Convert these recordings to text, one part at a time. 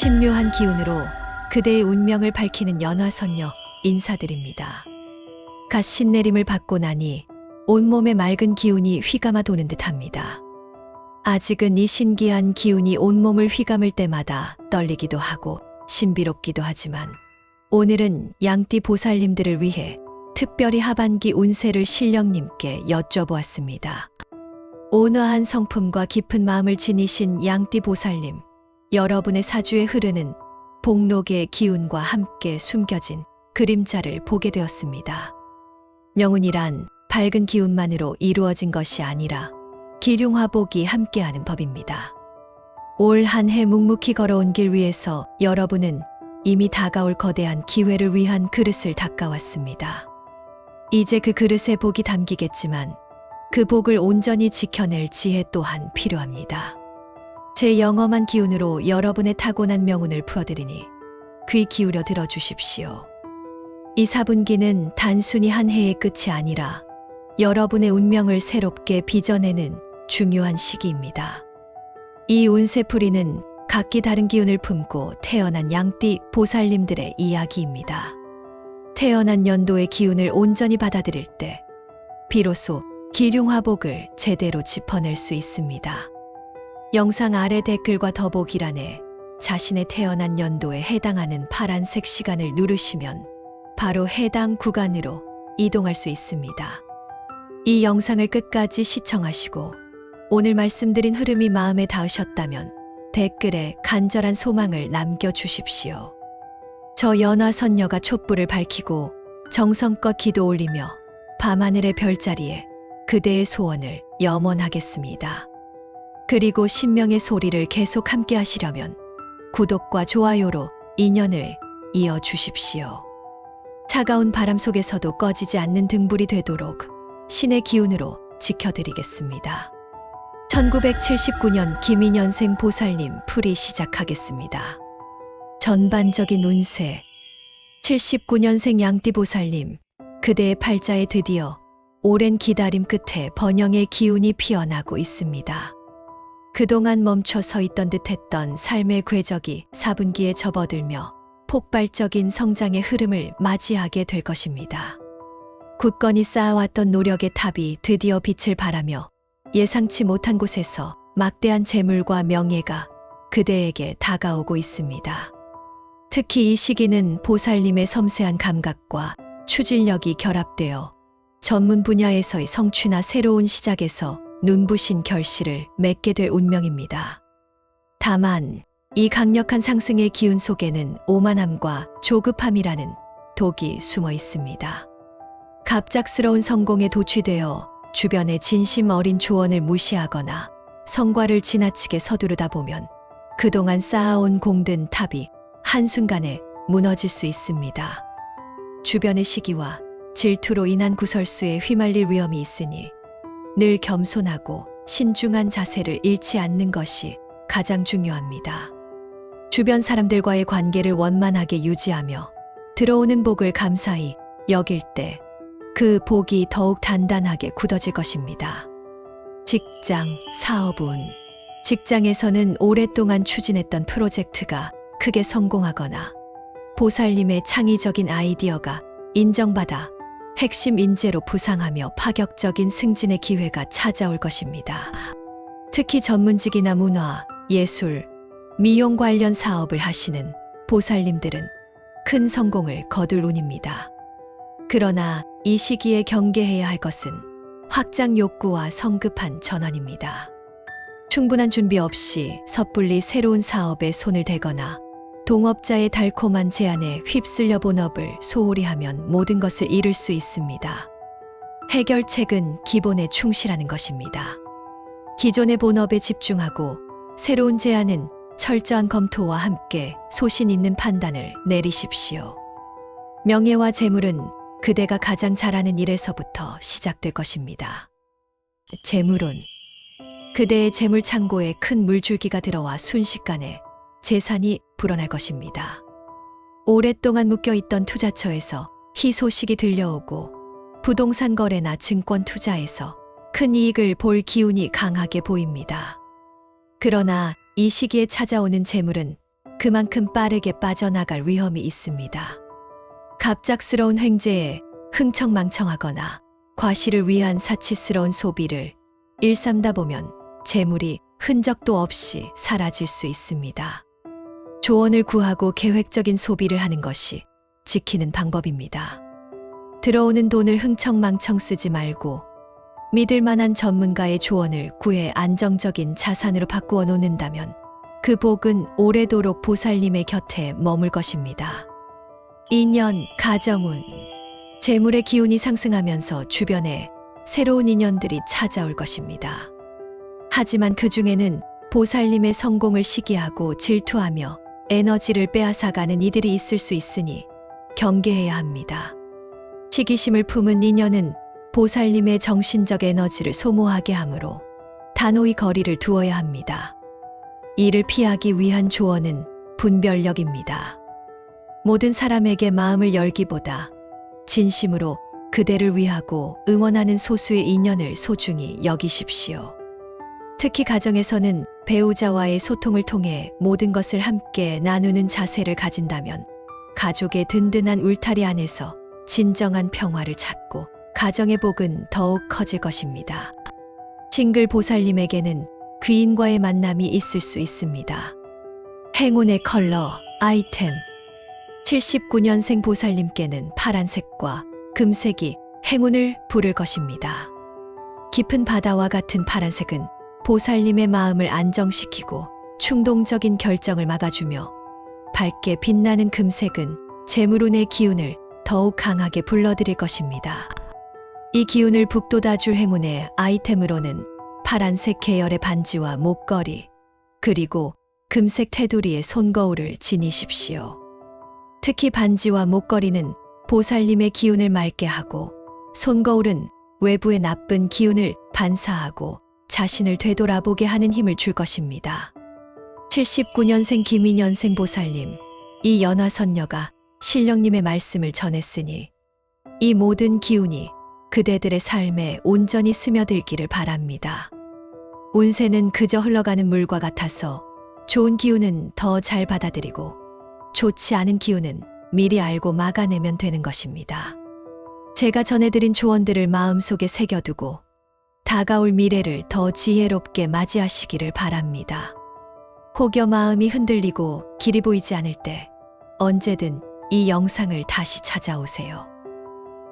신묘한 기운으로 그대의 운명을 밝히는 연화선녀 인사드립니다. 갓 신내림을 받고 나니 온몸에 맑은 기운이 휘감아 도는 듯합니다. 아직은 이 신기한 기운이 온몸을 휘감을 때마다 떨리기도 하고 신비롭기도 하지만 오늘은 양띠 보살님들을 위해 특별히 하반기 운세를 신령님께 여쭤보았습니다. 온화한 성품과 깊은 마음을 지니신 양띠 보살님, 여러분의 사주에 흐르는 복록의 기운과 함께 숨겨진 그림자를 보게 되었습니다. 명운이란 밝은 기운만으로 이루어진 것이 아니라 기륭화복이 함께하는 법입니다. 올 한 해 묵묵히 걸어온 길 위에서 여러분은 이미 다가올 거대한 기회를 위한 그릇을 닦아왔습니다. 이제 그 그릇에 복이 담기겠지만 그 복을 온전히 지켜낼 지혜 또한 필요합니다. 제 영험한 기운으로 여러분의 타고난 명운을 풀어드리니 귀 기울여 들어주십시오. 이 사분기는 단순히 한 해의 끝이 아니라 여러분의 운명을 새롭게 빚어내는 중요한 시기입니다. 이 운세풀이는 각기 다른 기운을 품고 태어난 양띠 보살님들의 이야기입니다. 태어난 연도의 기운을 온전히 받아들일 때 비로소 기륭화복을 제대로 짚어낼 수 있습니다. 영상 아래 댓글과 더보기란에 자신의 태어난 연도에 해당하는 파란색 시간을 누르시면 바로 해당 구간으로 이동할 수 있습니다. 이 영상을 끝까지 시청하시고 오늘 말씀드린 흐름이 마음에 닿으셨다면 댓글에 간절한 소망을 남겨주십시오. 저 연화 선녀가 촛불을 밝히고 정성껏 기도 올리며 밤하늘의 별자리에 그대의 소원을 염원하겠습니다. 그리고 신명의 소리를 계속 함께 하시려면 구독과 좋아요로 인연을 이어 주십시오. 차가운 바람 속에서도 꺼지지 않는 등불이 되도록 신의 기운으로 지켜드리겠습니다. 1979년 김인년생 보살님 풀이 시작하겠습니다. 전반적인 운세 79년생 양띠 보살님 그대의 팔자에 드디어 오랜 기다림 끝에 번영의 기운이 피어나고 있습니다. 그동안 멈춰 서 있던 듯 했던 삶의 궤적이 사분기에 접어들며 폭발적인 성장의 흐름을 맞이하게 될 것입니다. 굳건히 쌓아왔던 노력의 탑이 드디어 빛을 발하며 예상치 못한 곳에서 막대한 재물과 명예가 그대에게 다가오고 있습니다. 특히 이 시기는 보살님의 섬세한 감각과 추진력이 결합되어 전문 분야에서의 성취나 새로운 시작에서 눈부신 결실을 맺게 될 운명입니다. 다만 이 강력한 상승의 기운 속에는 오만함과 조급함이라는 독이 숨어 있습니다. 갑작스러운 성공에 도취되어 주변의 진심 어린 조언을 무시하거나 성과를 지나치게 서두르다 보면 그동안 쌓아온 공든 탑이 한순간에 무너질 수 있습니다. 주변의 시기와 질투로 인한 구설수에 휘말릴 위험이 있으니 늘 겸손하고 신중한 자세를 잃지 않는 것이 가장 중요합니다. 주변 사람들과의 관계를 원만하게 유지하며 들어오는 복을 감사히 여길 때 그 복이 더욱 단단하게 굳어질 것입니다. 직장, 사업운. 직장에서는 오랫동안 추진했던 프로젝트가 크게 성공하거나 보살님의 창의적인 아이디어가 인정받아 핵심 인재로 부상하며 파격적인 승진의 기회가 찾아올 것입니다. 특히 전문직이나 문화, 예술, 미용 관련 사업을 하시는 보살님들은 큰 성공을 거둘 운입니다. 그러나 이 시기에 경계해야 할 것은 확장 욕구와 성급한 전환입니다. 충분한 준비 없이 섣불리 새로운 사업에 손을 대거나 동업자의 달콤한 제안에 휩쓸려 본 업을 소홀히 하면 모든 것을 잃을 수 있습니다. 해결책은 기본에 충실하는 것입니다. 기존의 본업에 집중하고 새로운 제안은 철저한 검토와 함께 소신 있는 판단을 내리십시오. 명예와 재물은 그대가 가장 잘하는 일에서부터 시작될 것입니다. 재물운 그대의 재물 창고에 큰 물줄기가 들어와 순식간에 재산이 불어날 것입니다. 오랫동안 묶여있던 투자처에서 희소식이 들려오고 부동산 거래나 증권 투자에서 큰 이익을 볼 기운이 강하게 보입니다. 그러나 이 시기에 찾아오는 재물은 그만큼 빠르게 빠져나갈 위험이 있습니다. 갑작스러운 횡재에 흥청망청하거나 과실을 위한 사치스러운 소비를 일삼다 보면 재물이 흔적도 없이 사라질 수 있습니다. 조언을 구하고 계획적인 소비를 하는 것이 지키는 방법입니다. 들어오는 돈을 흥청망청 쓰지 말고 믿을 만한 전문가의 조언을 구해 안정적인 자산으로 바꾸어 놓는다면 그 복은 오래도록 보살님의 곁에 머물 것입니다. 2년 가정운 재물의 기운이 상승하면서 주변에 새로운 인연들이 찾아올 것입니다. 하지만 그 중에는 보살님의 성공을 시기하고 질투하며 에너지를 빼앗아가는 이들이 있을 수 있으니 경계해야 합니다. 시기심을 품은 인연은 보살님의 정신적 에너지를 소모하게 하므로 단호히 거리를 두어야 합니다. 이를 피하기 위한 조언은 분별력입니다. 모든 사람에게 마음을 열기보다 진심으로 그대를 위하고 응원하는 소수의 인연을 소중히 여기십시오. 특히 가정에서는 배우자와의 소통을 통해 모든 것을 함께 나누는 자세를 가진다면 가족의 든든한 울타리 안에서 진정한 평화를 찾고 가정의 복은 더욱 커질 것입니다. 싱글 보살님에게는 귀인과의 만남이 있을 수 있습니다. 행운의 컬러, 아이템. 79년생 보살님께는 파란색과 금색이 행운을 부를 것입니다. 깊은 바다와 같은 파란색은 보살님의 마음을 안정시키고 충동적인 결정을 막아주며 밝게 빛나는 금색은 재물운의 기운을 더욱 강하게 불러들일 것입니다. 이 기운을 북돋아줄 행운의 아이템으로는 파란색 계열의 반지와 목걸이, 그리고 금색 테두리의 손거울을 지니십시오. 특히 반지와 목걸이는 보살님의 기운을 맑게 하고 손거울은 외부의 나쁜 기운을 반사하고 자신을 되돌아보게 하는 힘을 줄 것입니다. 79년생 김인년생 보살님, 이 연화선녀가 신령님의 말씀을 전했으니 이 모든 기운이 그대들의 삶에 온전히 스며들기를 바랍니다. 운세는 그저 흘러가는 물과 같아서 좋은 기운은 더 잘 받아들이고 좋지 않은 기운은 미리 알고 막아내면 되는 것입니다. 제가 전해드린 조언들을 마음속에 새겨두고 다가올 미래를 더 지혜롭게 맞이하시기를 바랍니다. 혹여 마음이 흔들리고 길이 보이지 않을 때 언제든 이 영상을 다시 찾아오세요.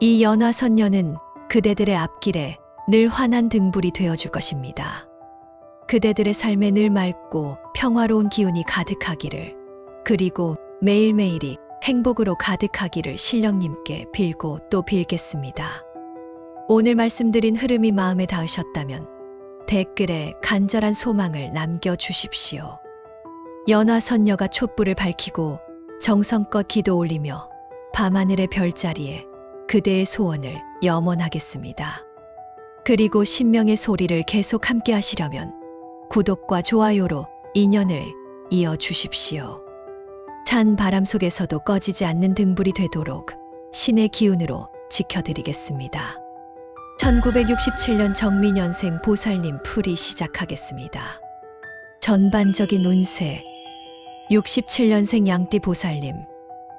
이 연화선녀는 그대들의 앞길에 늘 환한 등불이 되어줄 것입니다. 그대들의 삶에 늘 맑고 평화로운 기운이 가득하기를, 그리고 매일매일이 행복으로 가득하기를 신령님께 빌고 또 빌겠습니다. 오늘 말씀드린 흐름이 마음에 닿으셨다면 댓글에 간절한 소망을 남겨주십시오. 연화선녀가 촛불을 밝히고 정성껏 기도 올리며 밤하늘의 별자리에 그대의 소원을 염원하겠습니다. 그리고 신명의 소리를 계속 함께 하시려면 구독과 좋아요로 인연을 이어 주십시오. 찬 바람 속에서도 꺼지지 않는 등불이 되도록 신의 기운으로 지켜드리겠습니다. 1967년 정민년생 보살님 풀이 시작하겠습니다. 전반적인 운세 67년생 양띠 보살님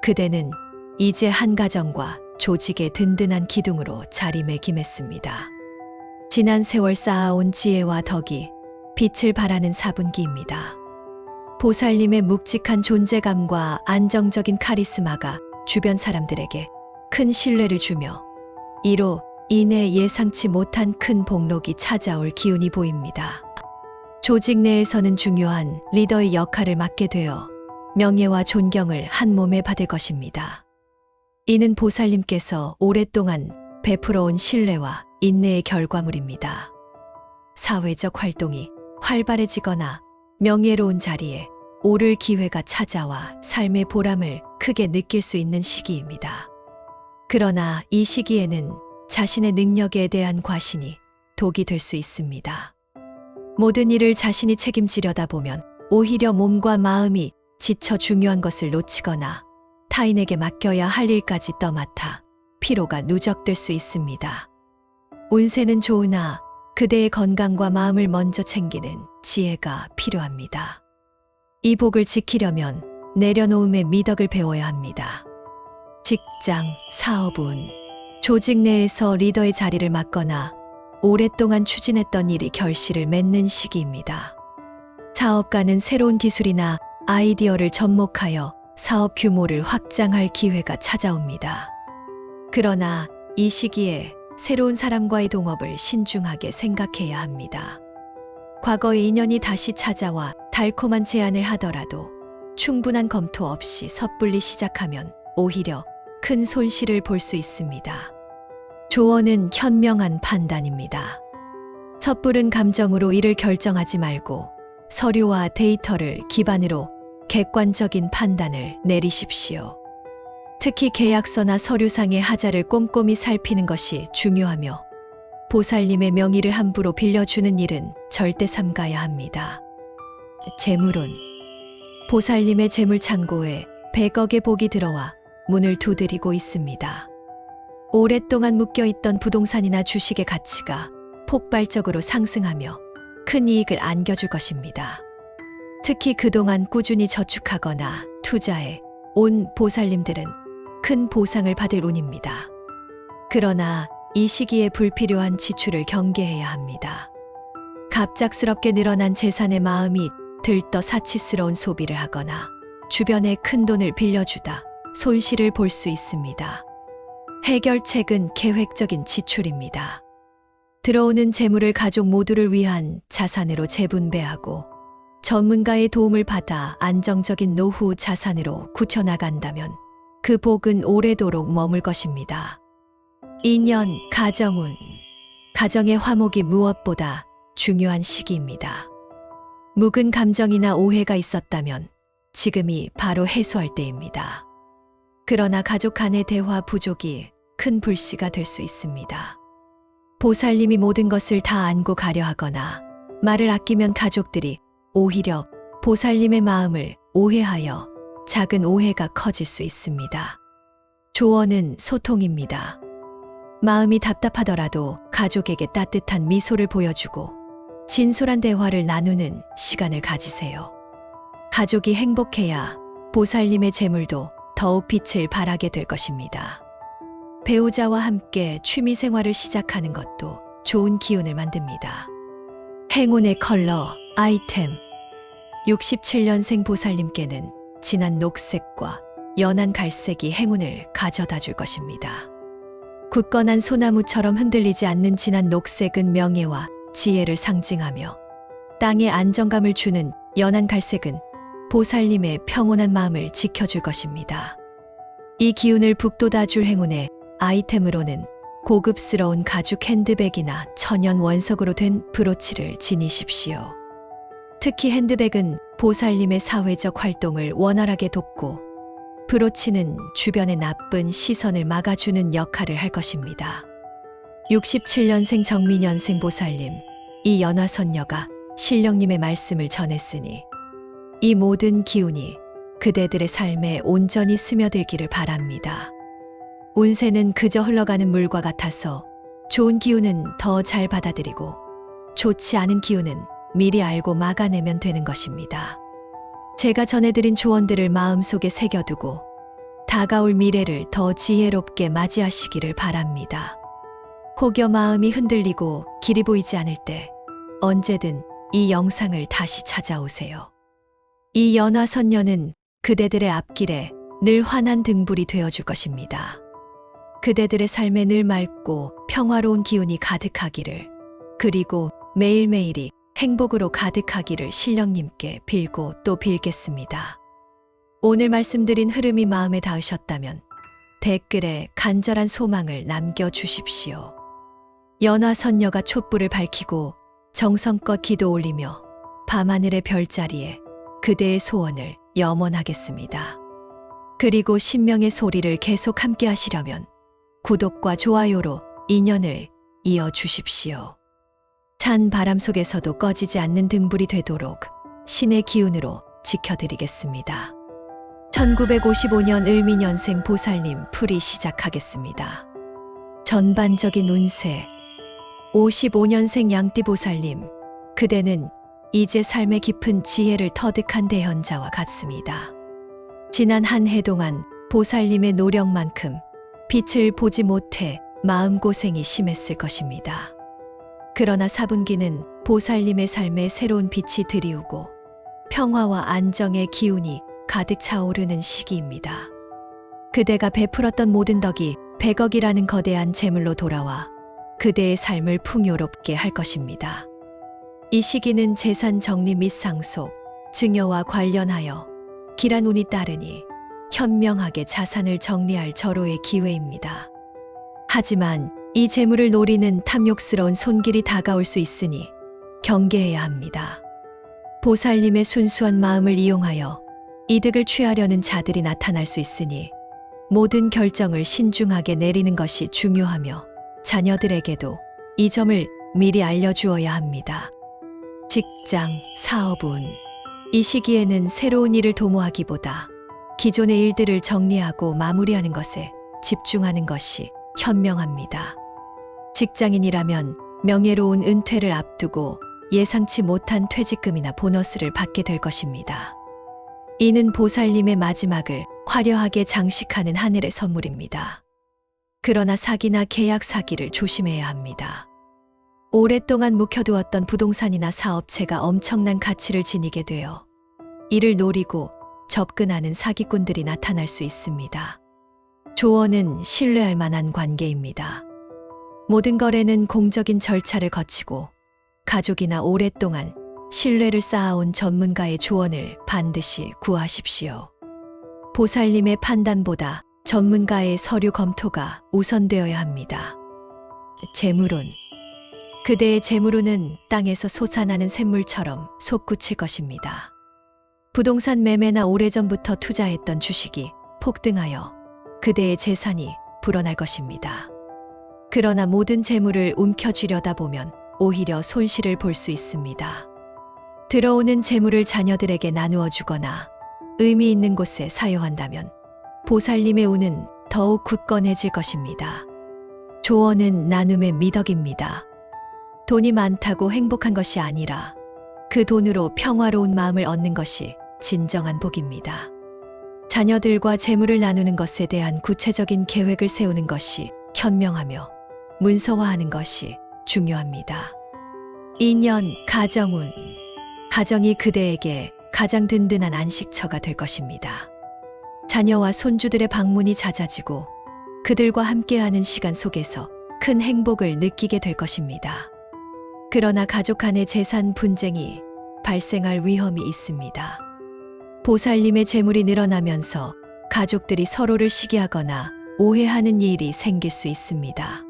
그대는 이제 한 가정과 조직의 든든한 기둥으로 자리매김했습니다. 지난 세월 쌓아온 지혜와 덕이 빛을 발하는 사분기입니다. 보살님의 묵직한 존재감과 안정적인 카리스마가 주변 사람들에게 큰 신뢰를 주며 이로 인해 예상치 못한 큰 복록이 찾아올 기운이 보입니다. 조직 내에서는 중요한 리더의 역할을 맡게 되어 명예와 존경을 한 몸에 받을 것입니다. 이는 보살님께서 오랫동안 베풀어 온 신뢰와 인내의 결과물입니다. 사회적 활동이 활발해지거나 명예로운 자리에 오를 기회가 찾아와 삶의 보람을 크게 느낄 수 있는 시기입니다. 그러나 이 시기에는 자신의 능력에 대한 과신이 독이 될 수 있습니다. 모든 일을 자신이 책임지려다 보면 오히려 몸과 마음이 지쳐 중요한 것을 놓치거나 타인에게 맡겨야 할 일까지 떠맡아 피로가 누적될 수 있습니다. 운세는 좋으나 그대의 건강과 마음을 먼저 챙기는 지혜가 필요합니다. 이 복을 지키려면 내려놓음의 미덕을 배워야 합니다. 직장, 사업운, 조직 내에서 리더의 자리를 맡거나 오랫동안 추진했던 일이 결실을 맺는 시기입니다. 사업가는 새로운 기술이나 아이디어를 접목하여 사업 규모를 확장할 기회가 찾아옵니다. 그러나 이 시기에 새로운 사람과의 동업을 신중하게 생각해야 합니다. 과거의 인연이 다시 찾아와 달콤한 제안을 하더라도 충분한 검토 없이 섣불리 시작하면 오히려 큰 손실을 볼 수 있습니다. 조언은 현명한 판단입니다. 섣부른 감정으로 일을 결정하지 말고 서류와 데이터를 기반으로 객관적인 판단을 내리십시오. 특히 계약서나 서류상의 하자를 꼼꼼히 살피는 것이 중요하며 보살님의 명의를 함부로 빌려주는 일은 절대 삼가야 합니다. 재물운 보살님의 재물 창고에 100억의 복이 들어와 문을 두드리고 있습니다. 오랫동안 묶여있던 부동산이나 주식의 가치가 폭발적으로 상승하며 큰 이익을 안겨줄 것입니다. 특히 그동안 꾸준히 저축하거나 투자해 온 보살님들은 큰 보상을 받을 운입니다. 그러나 이 시기에 불필요한 지출을 경계해야 합니다. 갑작스럽게 늘어난 재산의 마음이 들떠 사치스러운 소비를 하거나 주변에 큰 돈을 빌려주다 손실을 볼 수 있습니다. 해결책은 계획적인 지출입니다. 들어오는 재물을 가족 모두를 위한 자산으로 재분배하고 전문가의 도움을 받아 안정적인 노후 자산으로 굳혀나간다면 그 복은 오래도록 머물 것입니다. 인연, 가정운. 가정의 화목이 무엇보다 중요한 시기입니다. 묵은 감정이나 오해가 있었다면 지금이 바로 해소할 때입니다. 그러나 가족 간의 대화 부족이 큰 불씨가 될 수 있습니다. 보살님이 모든 것을 다 안고 가려 하거나 말을 아끼면 가족들이 오히려 보살님의 마음을 오해하여 작은 오해가 커질 수 있습니다. 조언은 소통입니다. 마음이 답답하더라도 가족에게 따뜻한 미소를 보여주고 진솔한 대화를 나누는 시간을 가지세요. 가족이 행복해야 보살님의 재물도 더욱 빛을 발하게 될 것입니다. 배우자와 함께 취미 생활을 시작하는 것도 좋은 기운을 만듭니다. 행운의 컬러, 아이템. 67년생 보살님께는 진한 녹색과 연한 갈색이 행운을 가져다 줄 것입니다. 굳건한 소나무처럼 흔들리지 않는 진한 녹색은 명예와 지혜를 상징하며 땅에 안정감을 주는 연한 갈색은 보살님의 평온한 마음을 지켜줄 것입니다. 이 기운을 북돋아 줄 행운의 아이템으로는 고급스러운 가죽 핸드백이나 천연 원석으로 된 브로치를 지니십시오. 특히 핸드백은 보살님의 사회적 활동을 원활하게 돕고 브로치는 주변의 나쁜 시선을 막아주는 역할을 할 것입니다. 67년생 정민년생 보살님, 이 연화선녀가 신령님의 말씀을 전했으니 이 모든 기운이 그대들의 삶에 온전히 스며들기를 바랍니다. 운세는 그저 흘러가는 물과 같아서 좋은 기운은 더 잘 받아들이고 좋지 않은 기운은 미리 알고 막아내면 되는 것입니다. 제가 전해드린 조언들을 마음속에 새겨두고 다가올 미래를 더 지혜롭게 맞이하시기를 바랍니다. 혹여 마음이 흔들리고 길이 보이지 않을 때 언제든 이 영상을 다시 찾아오세요. 이 연화선녀는 그대들의 앞길에 늘 환한 등불이 되어줄 것입니다. 그대들의 삶에 늘 맑고 평화로운 기운이 가득하기를, 그리고 매일매일이 행복으로 가득하기를 신령님께 빌고 또 빌겠습니다. 오늘 말씀드린 흐름이 마음에 닿으셨다면 댓글에 간절한 소망을 남겨주십시오. 연화선녀가 촛불을 밝히고 정성껏 기도 올리며 밤하늘의 별자리에 그대의 소원을 염원하겠습니다. 그리고 신명의 소리를 계속 함께 하시려면 구독과 좋아요로 인연을 이어 주십시오. 찬 바람 속에서도 꺼지지 않는 등불이 되도록 신의 기운으로 지켜드리겠습니다. 1955년 을미년생 보살님 풀이 시작하겠습니다. 전반적인 운세 55년생 양띠 보살님 그대는 이제 삶의 깊은 지혜를 터득한 대현자와 같습니다. 지난 한 해 동안 보살님의 노력만큼 빛을 보지 못해 마음고생이 심했을 것입니다. 그러나 4분기는 보살님의 삶에 새로운 빛이 드리우고 평화와 안정의 기운이 가득 차오르는 시기입니다. 그대가 베풀었던 모든 덕이 100억이라는 거대한 재물로 돌아와 그대의 삶을 풍요롭게 할 것입니다. 이 시기는 재산 정리 및 상속, 증여와 관련하여 길한 운이 따르니 현명하게 자산을 정리할 절호의 기회입니다. 하지만 이 재물을 노리는 탐욕스러운 손길이 다가올 수 있으니 경계해야 합니다. 보살님의 순수한 마음을 이용하여 이득을 취하려는 자들이 나타날 수 있으니 모든 결정을 신중하게 내리는 것이 중요하며 자녀들에게도 이 점을 미리 알려주어야 합니다. 직장, 사업운. 이 시기에는 새로운 일을 도모하기보다 기존의 일들을 정리하고 마무리하는 것에 집중하는 것이 현명합니다. 직장인이라면 명예로운 은퇴를 앞두고 예상치 못한 퇴직금이나 보너스를 받게 될 것입니다. 이는 보살님의 마지막을 화려하게 장식하는 하늘의 선물입니다. 그러나 사기나 계약 사기를 조심해야 합니다. 오랫동안 묵혀두었던 부동산이나 사업체가 엄청난 가치를 지니게 되어 이를 노리고 접근하는 사기꾼들이 나타날 수 있습니다. 조언은 신뢰할 만한 관계입니다. 모든 거래는 공적인 절차를 거치고 가족이나 오랫동안 신뢰를 쌓아온 전문가의 조언을 반드시 구하십시오. 보살님의 판단보다 전문가의 서류 검토가 우선되어야 합니다. 재물운 그대의 재물운은 땅에서 솟아나는 샘물처럼 솟구칠 것입니다. 부동산 매매나 오래전부터 투자했던 주식이 폭등하여 그대의 재산이 불어날 것입니다. 그러나 모든 재물을 움켜쥐려다 보면 오히려 손실을 볼 수 있습니다. 들어오는 재물을 자녀들에게 나누어 주거나 의미 있는 곳에 사용한다면 보살님의 운은 더욱 굳건해질 것입니다. 조언은 나눔의 미덕입니다. 돈이 많다고 행복한 것이 아니라 그 돈으로 평화로운 마음을 얻는 것이 진정한 복입니다. 자녀들과 재물을 나누는 것에 대한 구체적인 계획을 세우는 것이 현명하며 문서화하는 것이 중요합니다. 2년 가정운 가정이 그대에게 가장 든든한 안식처가 될 것입니다. 자녀와 손주들의 방문이 잦아지고 그들과 함께하는 시간 속에서 큰 행복을 느끼게 될 것입니다. 그러나 가족 간의 재산 분쟁이 발생할 위험이 있습니다. 보살님의 재물이 늘어나면서 가족들이 서로를 시기하거나 오해하는 일이 생길 수 있습니다.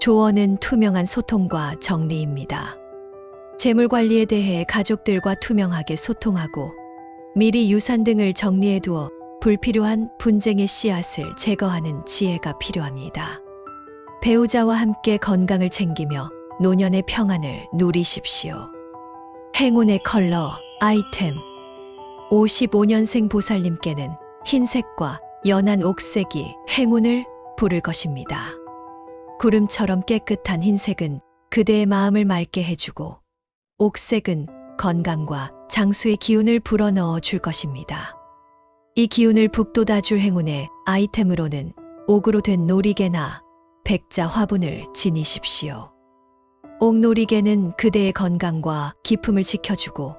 조언은 투명한 소통과 정리입니다. 재물 관리에 대해 가족들과 투명하게 소통하고 미리 유산 등을 정리해 두어 불필요한 분쟁의 씨앗을 제거하는 지혜가 필요합니다. 배우자와 함께 건강을 챙기며 노년의 평안을 누리십시오. 행운의 컬러, 아이템. 55년생 보살님께는 흰색과 연한 옥색이 행운을 부를 것입니다. 구름처럼 깨끗한 흰색은 그대의 마음을 맑게 해주고, 옥색은 건강과 장수의 기운을 불어넣어 줄 것입니다. 이 기운을 북돋아 줄 행운의 아이템으로는 옥으로 된 놀이개나 백자 화분을 지니십시오. 옥놀이개는 그대의 건강과 기품을 지켜주고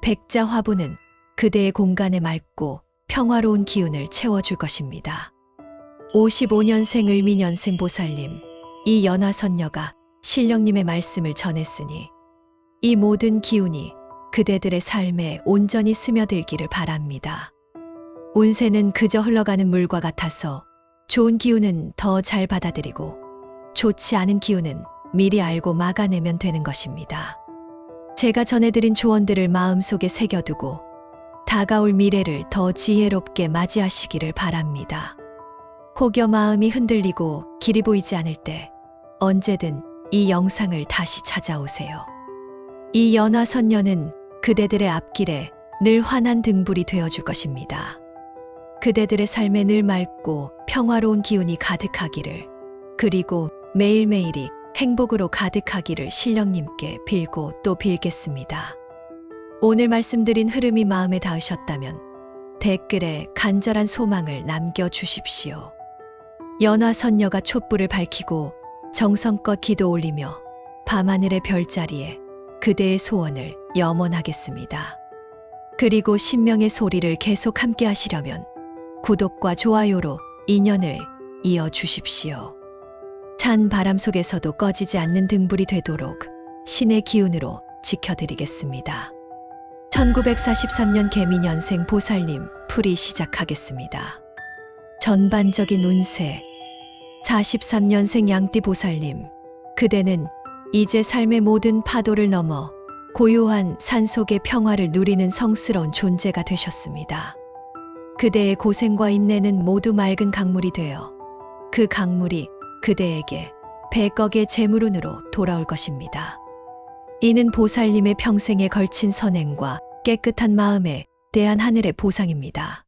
백자 화분은 그대의 공간에 맑고 평화로운 기운을 채워줄 것입니다. 55년생 을 미년생 보살님, 이 연화선녀가 신령님의 말씀을 전했으니 이 모든 기운이 그대들의 삶에 온전히 스며들기를 바랍니다. 운세는 그저 흘러가는 물과 같아서 좋은 기운은 더 잘 받아들이고 좋지 않은 기운은 미리 알고 막아내면 되는 것입니다. 제가 전해드린 조언들을 마음속에 새겨두고 다가올 미래를 더 지혜롭게 맞이하시기를 바랍니다. 혹여 마음이 흔들리고 길이 보이지 않을 때 언제든 이 영상을 다시 찾아오세요. 이 연화선녀는 그대들의 앞길에 늘 환한 등불이 되어줄 것입니다. 그대들의 삶에 늘 맑고 평화로운 기운이 가득하기를, 그리고 매일매일이 행복으로 가득하기를 신령님께 빌고 또 빌겠습니다. 오늘 말씀드린 흐름이 마음에 닿으셨다면 댓글에 간절한 소망을 남겨주십시오. 연화 선녀가 촛불을 밝히고 정성껏 기도 올리며 밤하늘의 별자리에 그대의 소원을 염원하겠습니다. 그리고 신명의 소리를 계속 함께 하시려면 구독과 좋아요로 인연을 이어 주십시오. 찬 바람 속에서도 꺼지지 않는 등불이 되도록 신의 기운으로 지켜드리겠습니다. 1943년 개미년생 보살님 풀이 시작하겠습니다. 전반적인 운세 43년생 양띠 보살님 그대는 이제 삶의 모든 파도를 넘어 고요한 산속의 평화를 누리는 성스러운 존재가 되셨습니다. 그대의 고생과 인내는 모두 맑은 강물이 되어 그 강물이 그대에게 백억의 재물운으로 돌아올 것입니다. 이는 보살님의 평생에 걸친 선행과 깨끗한 마음에 대한 하늘의 보상입니다.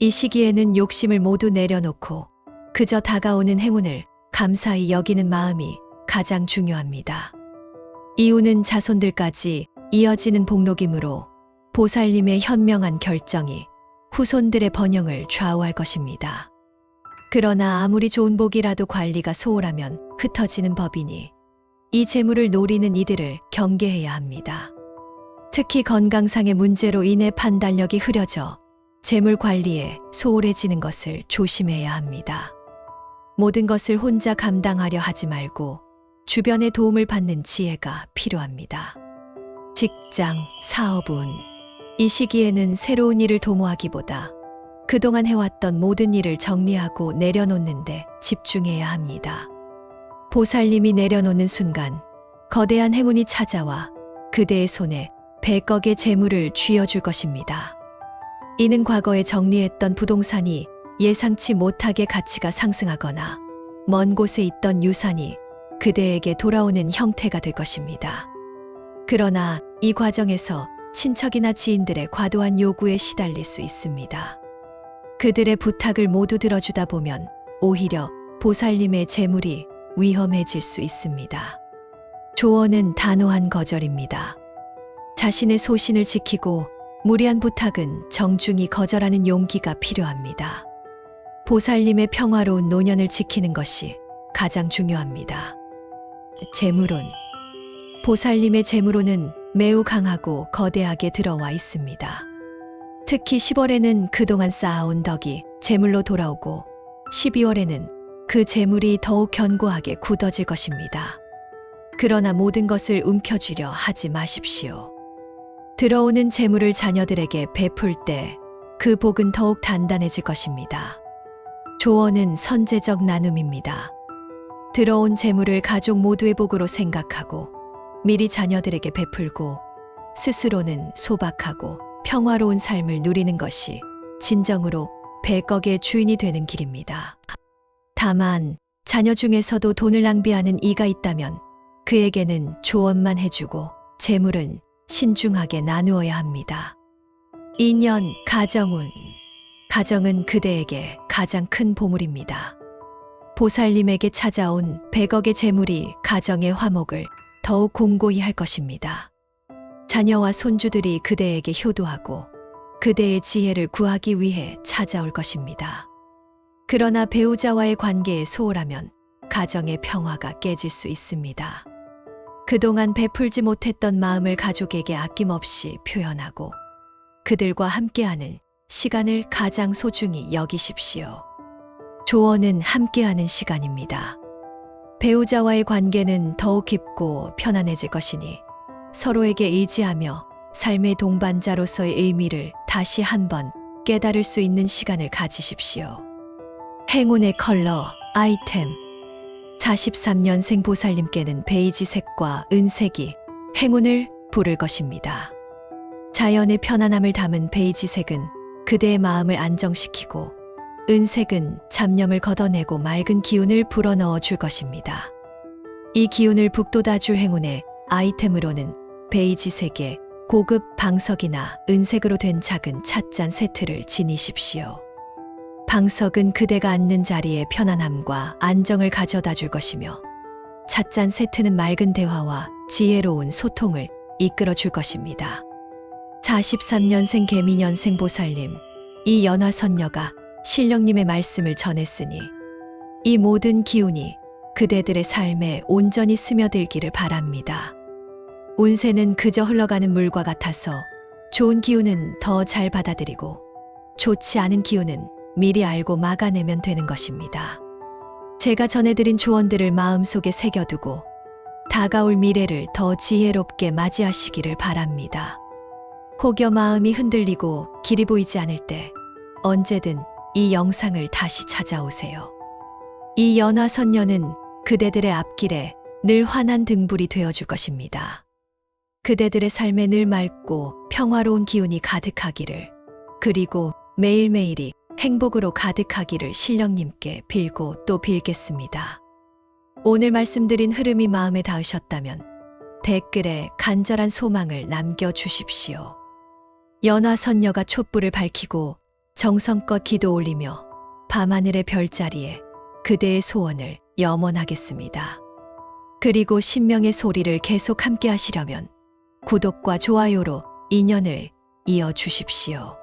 이 시기에는 욕심을 모두 내려놓고 그저 다가오는 행운을 감사히 여기는 마음이 가장 중요합니다. 이유는 자손들까지 이어지는 복록이므로 보살님의 현명한 결정이 후손들의 번영을 좌우할 것입니다. 그러나 아무리 좋은 복이라도 관리가 소홀하면 흩어지는 법이니 이 재물을 노리는 이들을 경계해야 합니다. 특히 건강상의 문제로 인해 판단력이 흐려져 재물 관리에 소홀해지는 것을 조심해야 합니다. 모든 것을 혼자 감당하려 하지 말고 주변의 도움을 받는 지혜가 필요합니다. 직장, 사업운. 이 시기에는 새로운 일을 도모하기보다 그동안 해왔던 모든 일을 정리하고 내려놓는데 집중해야 합니다. 보살님이 내려놓는 순간 거대한 행운이 찾아와 그대의 손에 백억의 재물을 쥐어줄 것입니다. 이는 과거에 정리했던 부동산이 예상치 못하게 가치가 상승하거나 먼 곳에 있던 유산이 그대에게 돌아오는 형태가 될 것입니다. 그러나 이 과정에서 친척이나 지인들의 과도한 요구에 시달릴 수 있습니다. 그들의 부탁을 모두 들어주다 보면 오히려 보살님의 재물이 위험해질 수 있습니다. 조언은 단호한 거절입니다. 자신의 소신을 지키고 무리한 부탁은 정중히 거절하는 용기가 필요합니다. 보살님의 평화로운 노년을 지키는 것이 가장 중요합니다. 재물운. 보살님의 재물운은 매우 강하고 거대하게 들어와 있습니다. 특히 10월에는 그동안 쌓아온 덕이 재물로 돌아오고 12월에는 그 재물이 더욱 견고하게 굳어질 것입니다. 그러나 모든 것을 움켜쥐려 하지 마십시오. 들어오는 재물을 자녀들에게 베풀 때 그 복은 더욱 단단해질 것입니다. 조언은 선제적 나눔입니다. 들어온 재물을 가족 모두의 복으로 생각하고 미리 자녀들에게 베풀고 스스로는 소박하고 평화로운 삶을 누리는 것이 진정으로 백억의 주인이 되는 길입니다. 다만 자녀 중에서도 돈을 낭비하는 이가 있다면 그에게는 조언만 해주고 재물은 신중하게 나누어야 합니다. 2년 가정운 가정은 그대에게 가장 큰 보물입니다. 보살님에게 찾아온 100억의 재물이 가정의 화목을 더욱 공고히 할 것입니다. 자녀와 손주들이 그대에게 효도하고 그대의 지혜를 구하기 위해 찾아올 것입니다. 그러나 배우자와의 관계에 소홀하면 가정의 평화가 깨질 수 있습니다. 그동안 베풀지 못했던 마음을 가족에게 아낌없이 표현하고 그들과 함께하는 시간을 가장 소중히 여기십시오. 조언은 함께하는 시간입니다. 배우자와의 관계는 더욱 깊고 편안해질 것이니 서로에게 의지하며 삶의 동반자로서의 의미를 다시 한번 깨달을 수 있는 시간을 가지십시오. 행운의 컬러, 아이템. 43년생 보살님께는 베이지색과 은색이 행운을 부를 것입니다. 자연의 편안함을 담은 베이지색은 그대의 마음을 안정시키고 은색은 잡념을 걷어내고 맑은 기운을 불어넣어 줄 것입니다. 이 기운을 북돋아 줄 행운의 아이템으로는 베이지색의 고급 방석이나 은색으로 된 작은 찻잔 세트를 지니십시오. 방석은 그대가 앉는 자리에 편안함과 안정을 가져다 줄 것이며 찻잔 세트는 맑은 대화와 지혜로운 소통을 이끌어 줄 것입니다. 43년생 개미년생 보살님, 이 연화선녀가 신령님의 말씀을 전했으니 이 모든 기운이 그대들의 삶에 온전히 스며들기를 바랍니다. 운세는 그저 흘러가는 물과 같아서 좋은 기운은 더 잘 받아들이고 좋지 않은 기운은 미리 알고 막아내면 되는 것입니다. 제가 전해드린 조언들을 마음속에 새겨두고 다가올 미래를 더 지혜롭게 맞이하시기를 바랍니다. 혹여 마음이 흔들리고 길이 보이지 않을 때 언제든 이 영상을 다시 찾아오세요. 이 연화선녀는 그대들의 앞길에 늘 환한 등불이 되어줄 것입니다. 그대들의 삶에 늘 맑고 평화로운 기운이 가득하기를, 그리고 매일매일이 행복으로 가득하기를 신령님께 빌고 또 빌겠습니다. 오늘 말씀드린 흐름이 마음에 닿으셨다면 댓글에 간절한 소망을 남겨주십시오. 연화선녀가 촛불을 밝히고 정성껏 기도 올리며 밤하늘의 별자리에 그대의 소원을 염원하겠습니다. 그리고 신명의 소리를 계속 함께 하시려면 구독과 좋아요로 인연을 이어 주십시오.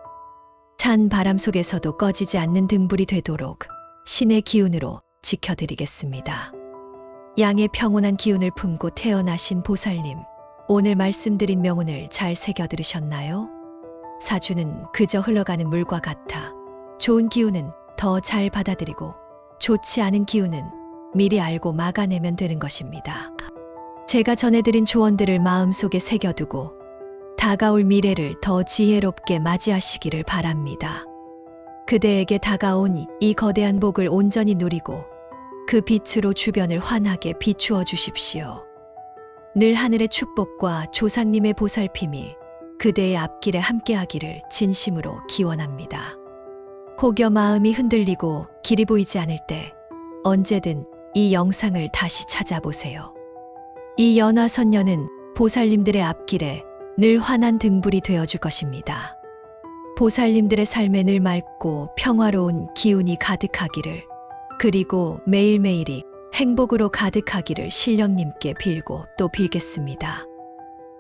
찬 바람 속에서도 꺼지지 않는 등불이 되도록 신의 기운으로 지켜드리겠습니다. 양의 평온한 기운을 품고 태어나신 보살님, 오늘 말씀드린 명운을 잘 새겨 들으셨나요? 사주는 그저 흘러가는 물과 같아 좋은 기운은 더 잘 받아들이고 좋지 않은 기운은 미리 알고 막아내면 되는 것입니다. 제가 전해드린 조언들을 마음속에 새겨두고 다가올 미래를 더 지혜롭게 맞이하시기를 바랍니다. 그대에게 다가온 이 거대한 복을 온전히 누리고 그 빛으로 주변을 환하게 비추어 주십시오. 늘 하늘의 축복과 조상님의 보살핌이 그대의 앞길에 함께하기를 진심으로 기원합니다. 혹여 마음이 흔들리고 길이 보이지 않을 때 언제든 이 영상을 다시 찾아보세요. 이 연화선녀는 보살님들의 앞길에 늘 환한 등불이 되어줄 것입니다. 보살님들의 삶에 늘 맑고 평화로운 기운이 가득하기를, 그리고 매일매일이 행복으로 가득하기를 신령님께 빌고 또 빌겠습니다.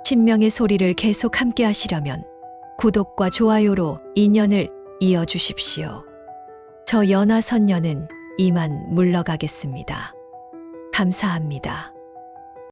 신명의 소리를 계속 함께 하시려면 구독과 좋아요로 인연을 이어 주십시오. 저 연화선녀는 이만 물러가겠습니다. 감사합니다.